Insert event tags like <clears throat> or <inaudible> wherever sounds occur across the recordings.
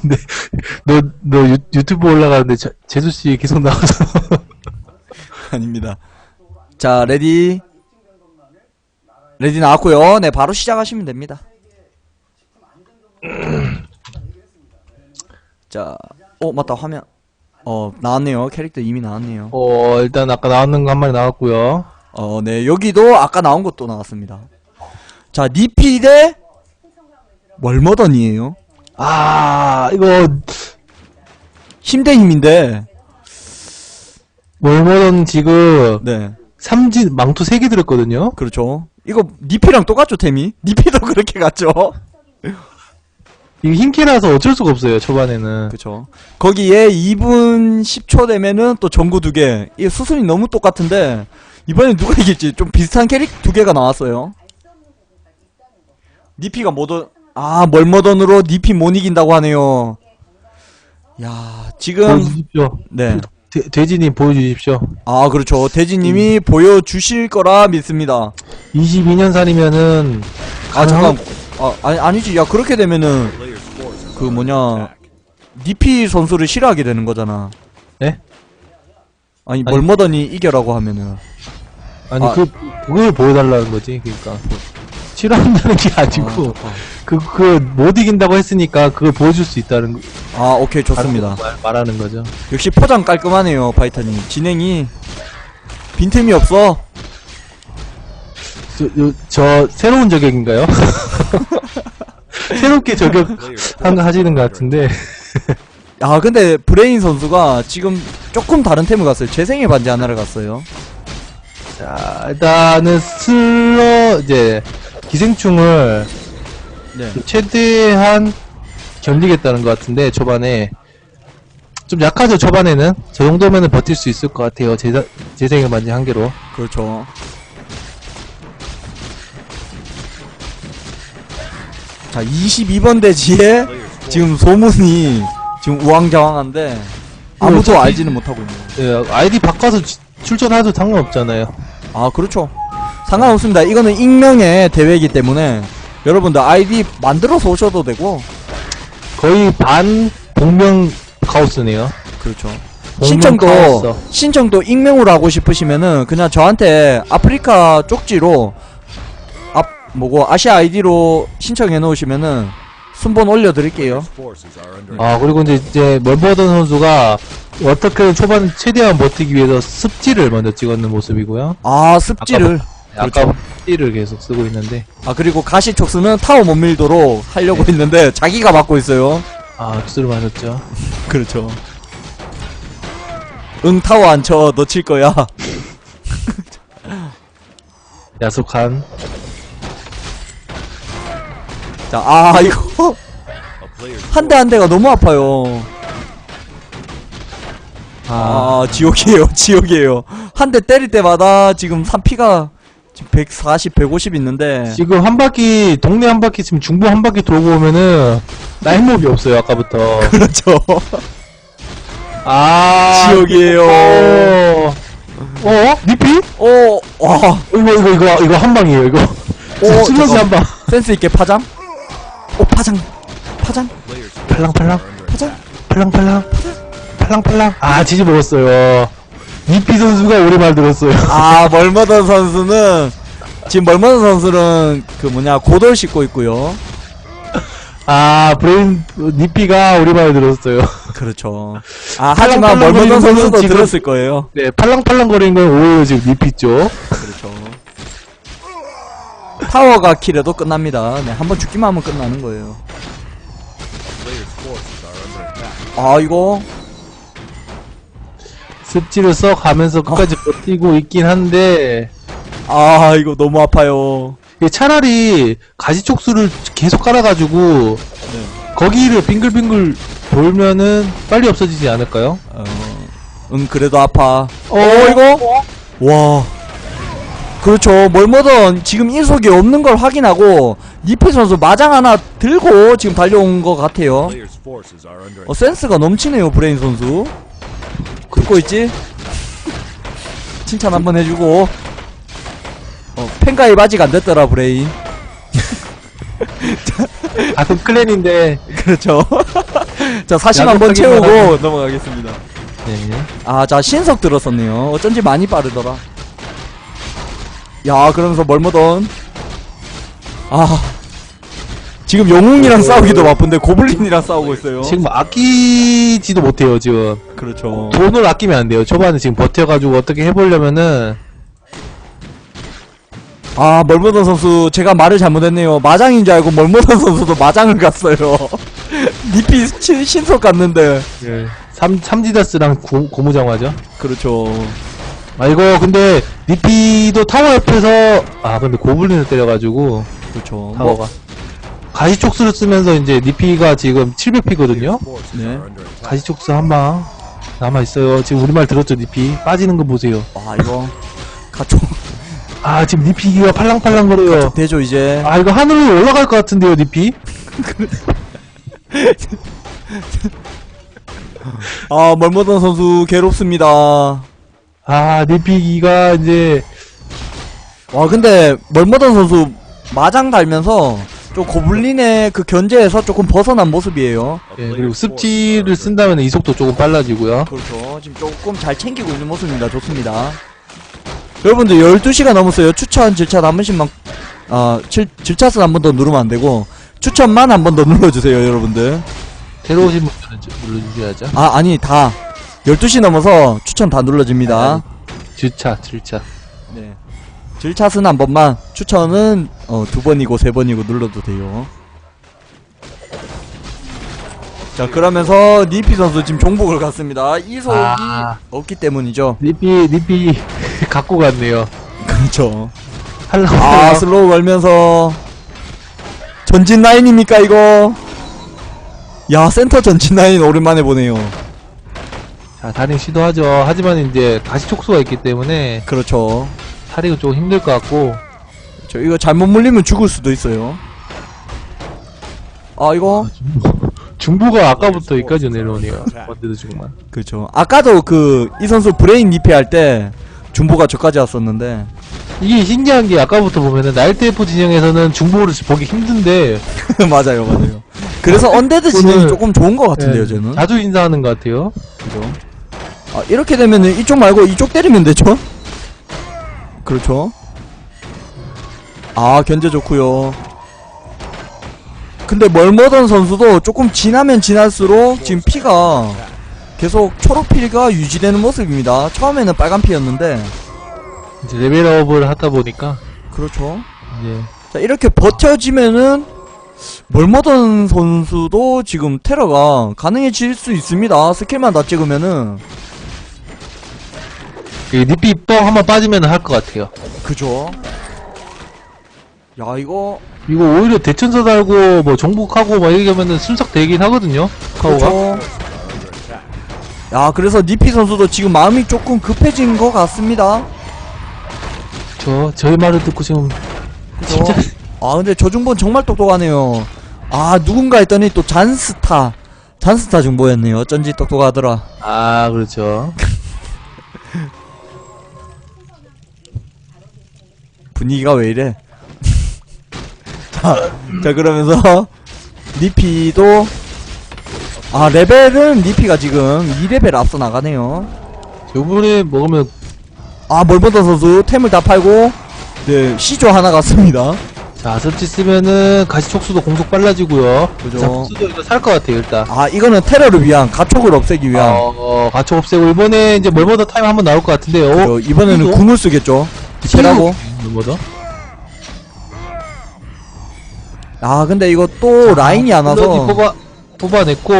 근데 너 너 유 튜브 올라가는데 저- 재수 씨 계속 나와서 <laughs> 아닙니다. 자, 레디. 레디 나왔고요. 네, 바로 시작하시면 됩니다. <clears throat> 자, 어, 맞다. 화면. 어, 나왔네요. 캐릭터 이미 나왔네요. 어 일단 아까 나왔는 거 한 마리 나왔고요. 어, 네. 여기도 아까 나온 것도 나왔습니다. 자, 니피 대 월머던이에요. 아 이거 힘 대 힘인데. 월머던 지금 네. 삼진 망토 3개 들었거든요. 그렇죠. 이거 니피랑 똑같죠, 템이? <laughs> 니피도 그렇게 갔죠. 이게 힘캐라서 어쩔 수가 없어요 초반에는. 그쵸. 거기에 2분 10초 되면은 또 전구 두 개. 이게 수순이 너무 똑같은데, 이번엔 누가 이길지 좀 비슷한 캐릭 두 개가 나왔어요. 니피가 모던, 아, 멀머던으로 니피 못 이긴다고 하네요. 야, 지금, 보여주십시오. 네. 돼, 돼지님 보여주십시오. 아, 그렇죠. 대지님이 보여주실 거라 믿습니다. 22년산이면은 아, 잠깐. 아, 아니, 아니지. 야, 그렇게 되면은, 그 뭐냐, 니피 선수를 싫어하게 되는 거잖아. 예? 아니, 아니. 멀머던이 이겨라고 하면은. 아니 아. 그 그걸 보여달라는 거지. 그러니까 싫어한다는 게 아니고 아, 그 그 못 이긴다고 했으니까 그걸 보여줄 수 있다는 거. 아, 오케이, 좋습니다. 말, 말하는 거죠. 역시 포장 깔끔하네요, 파이터님. 진행이 빈틈이 없어. 저, 요- 저 새로운 저격인가요? <laughs> 새롭게 저격한 거 하시는 것 같은데 아, 근데 브레인 선수가 지금 조금 다른 템을 갔어요. 재생의 반지 하나를 갔어요. 자 일단은 슬러 이제 기생충을 네. 최대한 견디겠다는 것 같은데 초반에 좀 약하죠 초반에는 저 정도면은 버틸 수 있을 것 같아요 재, 재생의 반지 한 개로 그렇죠. 자, 22번 대지에 지금 소문이 지금 우왕좌왕한데 아무도 어차피- 알지는 못하고 있네요. 예, 아이디 바꿔서 지- 출전해도 상관없잖아요 아, 그렇죠. 상관없습니다. 이거는 익명의 대회이기 때문에 여러분들 아이디 만들어서 오셔도 되고 거의 반 복명 카오스네요 그렇죠. 신청도 카오스. 신청도 익명으로 하고 싶으시면은 그냥 저한테 아프리카 쪽지로 앞 뭐고 아시아 아이디로 신청해 놓으시면은 순번 올려 드릴게요. 아 그리고 이제 이제 멀버던 선수가 어떻게든 초반 최대한 버티기 위해서 습지를 먼저 찍었는 모습이고요 아 습지를 아까 그렇죠. 습지를 계속 쓰고 있는데 아 그리고 가시촉수는 타워 못 밀도록 하려고 했는데 자기가 맡고 있어요. 아 두드려 맞았죠 <laughs> 그렇죠. 응 타워 안 쳐 너 칠 거야. <laughs> 야속한 자, 아, 이거. 한 대 한 대가 너무 아파요. 아, 아, 지옥이에요, 지옥이에요. 한 대 때릴 때마다 지금 3피가 지금 140, 150 있는데. 지금 한 바퀴 동네 한 바퀴 지금 중부 한 바퀴 돌고 오면은 나인몹이 없어요 아까부터 <laughs> 그렇죠. 아 지옥이에요. 어, 어? 니피? 오, 와, 이거 이거 이거 이거 한 방이에요 이거 오, 잠깐. 한방 센스 있게 파장? 오, 파장. 파장? 팔랑팔랑 파장? 팔랑팔랑 팔랑팔랑 아 지지 먹었어요 니피 선수가 오랜말 들었어요 아, 멀머던 선수는, 지금 멀머던 선수는 그 뭐냐, 고돌 씻고 있고요. 아 브레인 니피가 오랜만에 들었어요 그렇죠. <laughs> 아, 하지만 멀머던 거리는 선수도 지금- 들었을 거예요. 네 팔랑팔랑 거리는 건 오히려 지금 니피 쪽 그렇죠. 타워가 킬해도 끝납니다. 네, 한번 죽기만 하면 끝나는 거예요. 아, 이거 습지를 써 가면서 끝까지 버티고 있긴 한데 아, 이거 너무 아파요. 이게 차라리 가시촉수를 계속 깔아가지고 네. 거기를 빙글빙글 돌면은 빨리 없어지지 않을까요? 어, 응, 그래도 아파. 어, 이거? 와. 그렇죠. 멀머던 지금 인속이 없는 걸 확인하고 니페 선수 마장 하나 들고 지금 달려온 것 같아요. 어, 센스가 넘치네요, 브레인 선수. 듣고 있지? 칭찬 한번 해주고. 어, 팬가입 아직 안 됐더라, 브레인. 같은 클랜인데 <laughs> 그렇죠. <laughs> 자, 40 한번 채우고 넘어가겠습니다. 네. 아, 자, 신석 들었었네요. 어쩐지 많이 빠르더라. 야, 그러면서 멀모던. 아. 지금 영웅이랑 싸우기도 바쁜데 고블린이랑 싸우고 있어요. 지금 아끼지도 못해요, 지금. 그렇죠. 돈을 아끼면 안 돼요. 초반에 지금 버텨가지고 어떻게 해보려면은, 아, 멀모던 선수, 제가 말을 잘못했네요. 마장인 줄 알고 멀모던 선수도 마장을 갔어요. <laughs> 니피 신- 신석 갔는데. 삼, 삼지다스랑 고, 고무장화죠. 그렇죠. 아, 이거 근데, 니피도 타워 옆에서, 아, 근데 고블린을 때려가지고, 그렇죠. 뭐, 타워가. 가시촉수를 쓰면서 이제 니피가 지금 700피거든요? 네. 가시촉수 한 방 남아 있어요. 지금 우리말 들었죠, 니피? 빠지는 거 보세요. 아, 이거. 가촉. 아, 지금 니피가 팔랑팔랑 거려요. 되죠, 이제. 아, 이거 하늘로 올라갈 것 같은데요, 니피? 아, 멀모던 선수 괴롭습니다. 아, 니피가 이제, 와 근데 멀모던 선수 마장 달면서 좀 고블린의 그 견제에서 조금 벗어난 모습이에요. 예, 그리고 습지를 쓴다면 이속도 조금 빨라지고요. 그렇죠. 지금 조금 잘 챙기고 있는 모습입니다. 좋습니다. 여러분들 12시가 넘었어요. 추천 질차 한 번씩만 아 질, 질차스 한번 더 누르면 안 되고 추천만 한 번 더 눌러주세요 여러분들. 새로 오신 분들은 좀 눌러주셔야죠. 아 아니 다 12시 넘어서 추천 다 눌러집니다. 질차, 질차. 네. 질차스는 한 번만 추천은 어, 두 번이고 세 번이고 눌러도 돼요. 자 그러면서 니피 선수 지금 종복을 갔습니다. 이속이 아. 없기 때문이죠. 니피, 니피, <laughs> 갖고 갔네요. 그렇죠. 할라고. 아 슬로우 걸면서 전진 라인입니까 이거? 야 센터 전진 라인 오랜만에 보네요. 자, 다링 시도하죠. 하지만 이제 가시촉수가 있기 때문에 그렇죠. 탈익은 조금 힘들 것 같고. 저 이거 잘못 물리면 죽을 수도 있어요. 아 이거 중부가 아까부터 여기까지 내려오네요. 원데드 중만. 그렇죠. 아까도 그 이 선수 브레인 니피 할때 중보가 저까지 왔었는데 이게 신기한 게 아까부터 보면은 나이트F 진영에서는 중보를 보기 힘든데 <laughs> 맞아요, 맞아요. 그래서 언데드 진영이 오늘- 조금 좋은 것 같은데요, 예, 저는. 자주 인사하는 것 같아요. 그죠? 아, 이렇게 되면은 이쪽 말고 이쪽 때리면 되죠? 그렇죠. 아, 견제 좋고요. 근데 멀머던 선수도 조금 지나면 지날수록 지금 피가 계속 초록피가 유지되는 모습입니다. 처음에는 빨간 피였는데 이제 레벨업을 하다 보니까 그렇죠. 이제 자, 이렇게 버텨지면은 멀머던 선수도 지금 테러가 가능해질 수 있습니다. 스킬만 다 찍으면은 그 니피 뻥 한번 빠지면 할 것 같아요. 그죠. 야 이거 이거 오히려 대천사 달고 뭐 정복하고 막 이렇게 하면은 순삭 되긴 하거든요. 카오가. 그렇죠. 야 그래서 니피 선수도 지금 마음이 조금 급해진 것 같습니다. 저 저희 말을 듣고 지금 그죠? 진짜 아 근데 저중본 정말 똑똑하네요. 아 누군가 했더니 또 잔스타 잔스타 중보였네요. 어쩐지 똑똑하더라. 아 그렇죠. <laughs> 분위기가 왜 이래? <laughs> 자, 자 그러면서 니피도 아 레벨은 니피가 지금 2레벨 앞서 나가네요. 요번에 먹으면 아 멀버던 선수 템을 다 팔고 네 시조 하나 갔습니다. 자 섭지 쓰면은 가시촉수도 공속 빨라지고요. 그죠. 자 복수도 이거 살 것 같아요 일단. 아 이거는 테러를 위한 가촉을 없애기 위한 어, 가촉 없애고 이번에 이제 멀버더 타임 한번 나올 것 같은데요. 어, 이번에는? 궁을 쓰겠죠. 디테라고. 멀버더. 아 근데 이거 또 라인이 안 와서 아, 뽑아 뽑아냈고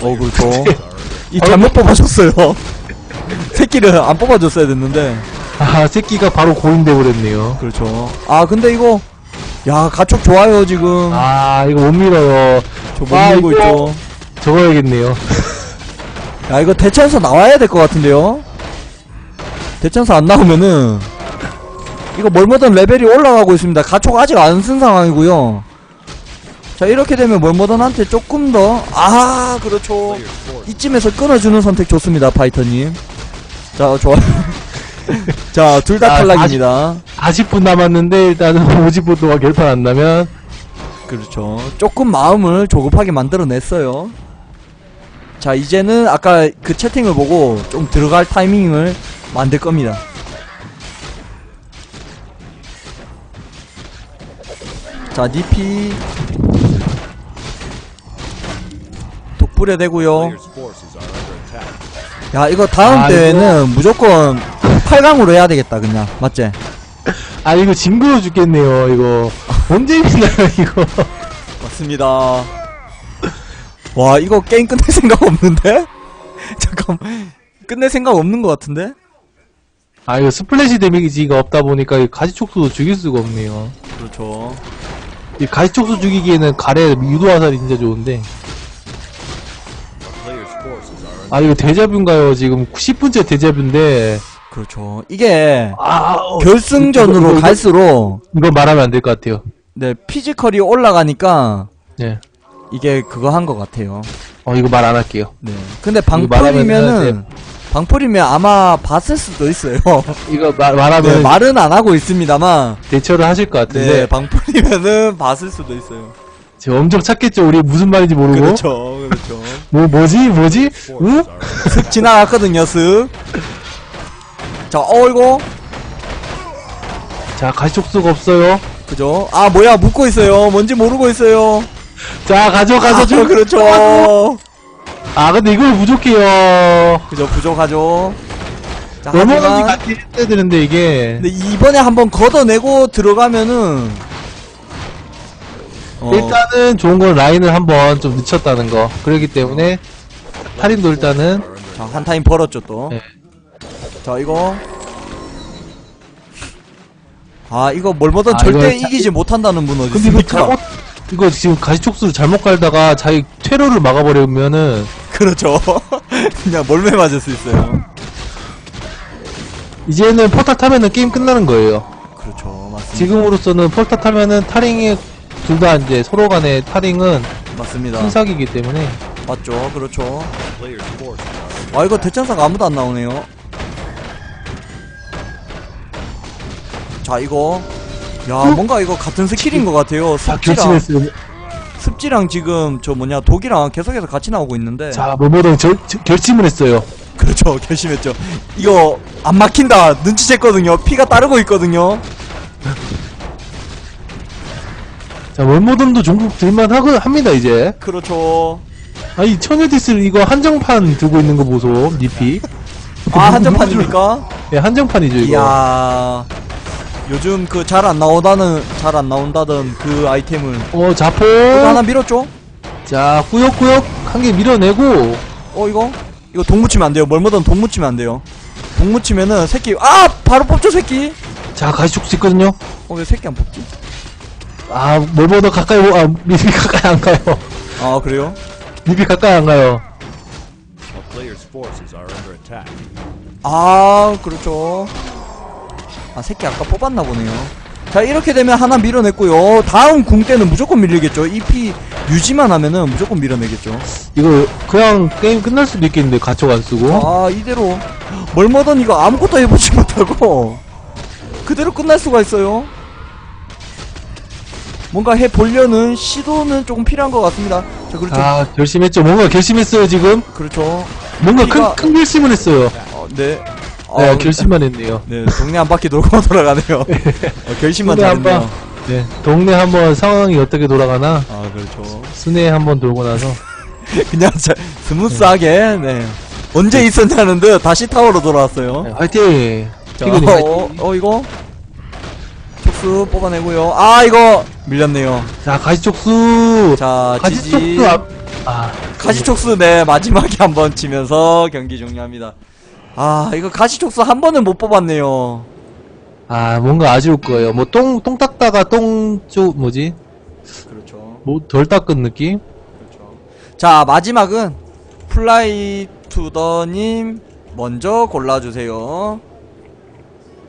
어 그렇죠. <laughs> 이 잘못 뽑아줬어요. <laughs> 새끼를 안 뽑아줬어야 됐는데. 아 새끼가 바로 고인돼 버렸네요. 그렇죠. 아 근데 이거 야 가촉 좋아요 지금. 아 이거 못 밀어요. 저못 아, 밀고 이거- 있죠. 적어야겠네요. <laughs> 야 이거 대천사 나와야 될 것 같은데요. 대천사 안 나오면은 이거 멀모던 레벨이 올라가고 있습니다. 가촉 아직 안 쓴 상황이고요. 자 이렇게 되면 멀모던한테 조금 더 아 그렇죠. 이쯤에서 끊어주는 선택 좋습니다 파이터님. 자 좋아요. <laughs> 자 둘 다 아, 탈락입니다. 40분 남았는데 일단은 <laughs> 50분 동안 결판 안 나면 그렇죠. 조금 마음을 조급하게 만들어냈어요. 자 이제는 아까 그 채팅을 보고 좀 들어갈 타이밍을 만들 겁니다 자 니피 독불에 attack. 야 이거 다음 아, 대회는 무조건 8강으로 해야 되겠다 그냥 맞지? 아 이거 징그러 죽겠네요 이거 언제 있나요 이거 맞습니다 와 이거 게임 끝낼 생각 없는데? <laughs> 잠깐 끝낼 생각 없는 것 같은데? 아 이거 스플래시 데미지가 없다 보니까 이 가시촉수도 죽일 수가 없네요 그렇죠 이 가시촉수 죽이기에는 가래 유도 화살이 진짜 좋은데. 아 이거 데자뷰인가요? 지금 10분째 데자뷰인데. 그렇죠. 이게 아 어, 결승전으로 이거, 이거, 갈수록 이거 말하면 안 될 것 같아요. 네 피지컬이 올라가니까 네. 이게 그거 한 것 같아요. 어 이거 말 안 할게요. 네. 근데 이거 말하면은, 방풀이면은 방풀이면 아마 봤을 수도 있어요. <laughs> 이거 말, 말하면 네 말은 안 하고 있습니다만. 대처를 하실 것 같은데. 네 방풀이면은 봤을 수도 있어요. 지금 엄청 찾겠죠? 우리 무슨 말인지 모르고. 그렇죠 그렇죠. <laughs> 뭐 뭐지? 뭐지? 응? 슥 지나갔거든요 슥. 자 어이고 자 가시촉수가 없어요. 그죠? 아 뭐야 묻고 있어요. 뭔지 모르고 있어요. 자 가져 가져 아, 좀 그렇죠 <laughs> 아 근데 이걸 부족해요 그죠 부족하죠 자 넘어가기 하지만 같이 했어야 되는데 이게 근데 이번에 한번 걷어내고 들어가면은 어, 일단은 좋은 건 라인을 한번 좀 늦췄다는 거 그렇기 때문에 할인도 일단은 자, 한 타임 벌었죠, 또. 네. 자, 이거. 아, 이거 뭘 뭐든 아, 절대 이거 이기지 못한다는 분 어디 근데 이거 있습니까? 잘못 이거 지금 가시촉수를 잘못 갈다가 자기 퇴로를 막아버리면은 그렇죠. <laughs> 그냥 몰매 맞을 수 있어요. 이제는 폴타 타면은 게임 끝나는 거예요 그렇죠. 맞습니다. 지금으로서는 폴타 타면은 타링이 둘 다 이제 서로 간의 타링은 맞습니다. 순삭이기 때문에 맞죠. 그렇죠. 아, 이거 대천사가 아무도 안 나오네요. 자, 이거. 야, 뭔가 이거 같은 스킬인 것 같아요. 자 습지랑, 결심했어요 습지랑 지금 저 뭐냐, 독이랑 계속해서 같이 나오고 있는데. 자 모모동 절- 저- 결심을 했어요. 그렇죠. <laughs> 결심했죠. 이거 안 막힌다. 눈치챘거든요. 피가 따르고 있거든요. 자 월모dom도 종국 들만 하고 합니다 이제. 그렇죠. 아이 처녀디스를 이거 한정판 두고 있는 거 보소 니피. 아 한정판입니까? 예 한정판이죠 이거. 이야 요즘 그 잘 안 나오다는 잘 안 나온다던 그 아이템을 어 자포? 이거 하나 밀었죠? 자 꾸역꾸역 한 개 밀어내고. 어 이거? 이거 동 묻히면 안 돼요. 뭘뭐든 동 묻히면 안 돼요. 동 묻히면은 새끼 아! 바로 뽑죠 새끼! 자 가시촉수 있거든요. 어 왜 새끼 안 뽑지? 아 월모더 가까이 오- 아 니피 가까이 안 가요. 아 그래요? 니피 가까이 안 가요. A player's forces are under attack. 아 그렇죠 아 새끼 아까 뽑았나 보네요. 자 이렇게 되면 하나 밀어냈고요. 다음 궁 때는 무조건 밀리겠죠. EP 유지만 하면은 무조건 밀어내겠죠. 이거 그냥 게임 끝날 수도 있겠는데 가촉 안 쓰고. 아 이대로. 멀머던 이거 아무것도 해보지 <laughs> 못하고. 그대로 끝날 수가 있어요. 뭔가 해보려는 시도는 조금 필요한 것 같습니다. 자 그렇죠. 아 결심했죠. 뭔가 결심했어요 지금? 그렇죠. 뭔가 큰, 큰 결심을 했어요. 어, 네 네 어, 결심만 했네요. 네 동네 한 바퀴 돌고 <laughs> 돌아가네요. 어, 결심만 동네 잘했네요. 한번 네 동네 한번 상황이 어떻게 돌아가나? 아 그렇죠. 순회 한번 돌고 나서. <laughs> 그냥 자, 스무스하게 네. 언제 있었냐는 듯 다시 타워로 돌아왔어요. 네, 화이팅! 자, 피그님 어, 화이팅 어 이거? 촉수 뽑아내고요. 아 이거! 밀렸네요. 자 가시촉수! 자 지지. 가시촉수 앞 아, 가시촉수 네 마지막에 한번 치면서 경기 종료합니다 아 이거 가시촉수 한 번은 못 뽑았네요. 아 뭔가 아쉬울 거예요. 뭐 똥 똥 닦다가 똥 쪽 뭐지? 그렇죠. 뭐 덜 닦은 느낌? 그렇죠. 자 마지막은 플라이 투더님 먼저 골라주세요.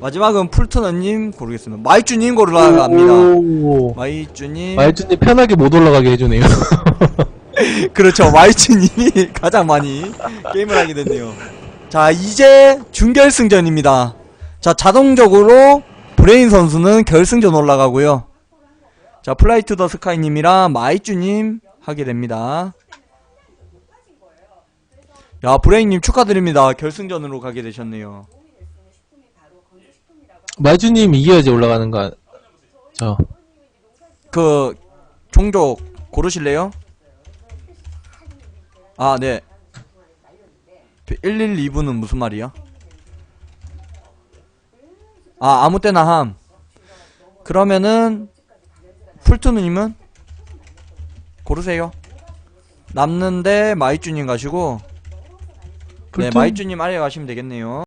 마지막은 풀트너님 고르겠습니다. 마이쭈님 고르러갑니다. 오. 마이쭈님. 마이쭈님 편하게 못 올라가게 해주네요. <laughs> 그렇죠. 마이츠님이 가장 많이 게임을 하게 됐네요 자 이제 준결승전입니다 자 자동적으로 브레인 선수는 결승전 올라가고요 자 플라이 투 더 스카이님이랑 마이쭈님 하게 됩니다 야 브레인님 축하드립니다 결승전으로 가게 되셨네요 마주님 이겨야지 올라가는 거. 저 그 종족 고르실래요? 아 네. 112분은 무슨 말이야? 아 아무 때나 함. 그러면은 풀투누님은 고르세요. 남는데 마이쭈님 가시고 네? 마이쭈님 아래 가시면 되겠네요.